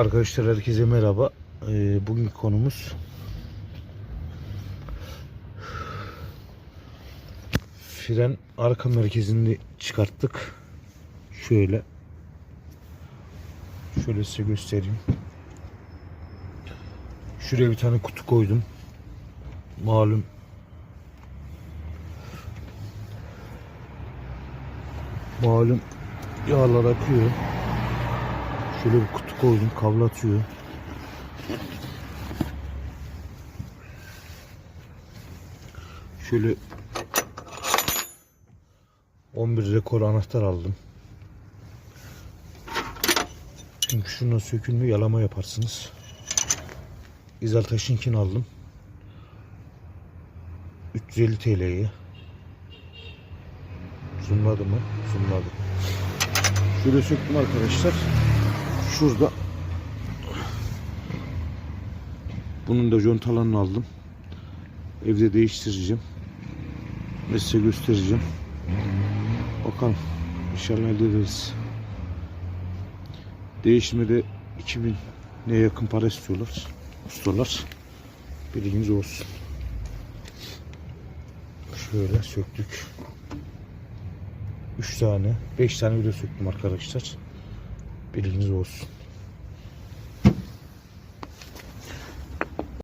Arkadaşlar herkese merhaba. Ee, bugünkü konumuz fren arka merkezini çıkarttık. Şöyle şöyle size göstereyim. Şuraya bir tane kutu koydum. Malum malum yağlar akıyor. Şöyle bir kutu koydum kavlatıyor. Şöyle 11 rekor anahtar aldım. Çünkü şundan sökülmüyor yalama yaparsınız. İzal Taşınkini aldım. 350 TL'ye. Zoomladı mı? Zoomladı. Şöyle söktüm arkadaşlar. Şurada. Bunun da contalarını aldım. Evde değiştireceğim. Ve size göstereceğim. Bakalım. İnşallah elde ederiz. Değişime de 2000 ne yakın para istiyorlar. Ustalar. Bilginiz olsun. Şöyle söktük. 3 tane, 5 tane video söktüm arkadaşlar. Bilginiz olsun.